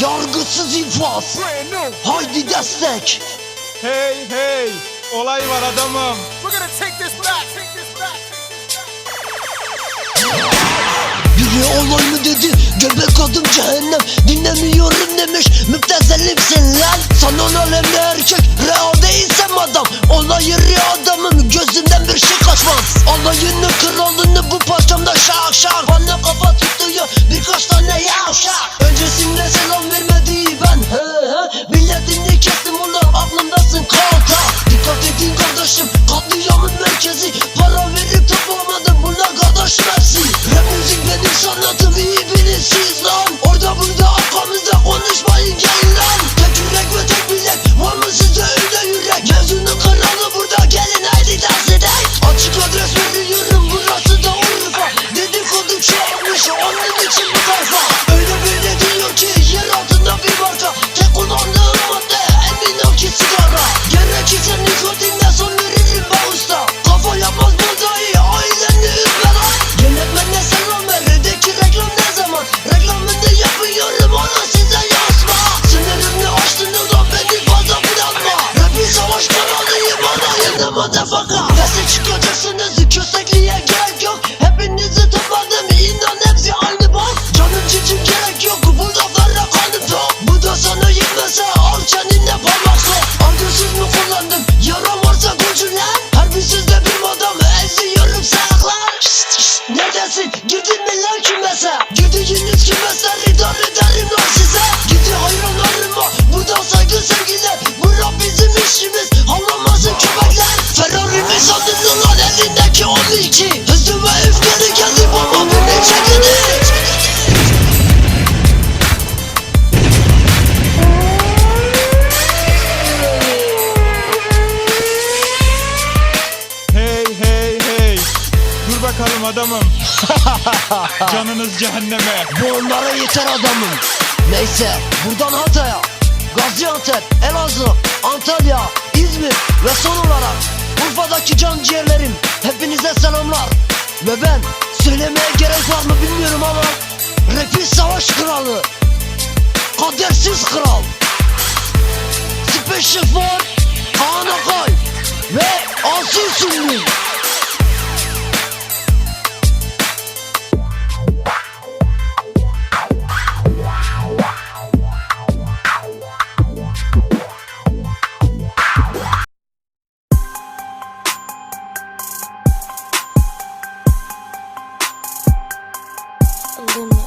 Yargısız infaz. Haydi destek. Hey hey. Olay var adamım. Biri olay mı dedi? Göbe kadın cehennem. Dinlemiyorum demiş. Müptezelimsin lan. Sanan alemde erkek. Real Nihayetinde kestim onu aklımdasın kanka Dikkat edin kardeşim katliamın merkezi. Para verip de adamım. Canınız cehenneme. Bu yeter adamım. Neyse buradan Hatay'a Gaziantep, Elazığ, Antalya, İzmir ve son olarak Urfa'daki can ciğerlerim Hepinize selamlar. Ve ben söylemeye gerek var mı bilmiyorum ama Rap'in savaş kralı Kadersiz kral Special for Kaan Akay Ve Asil Sunni Limit.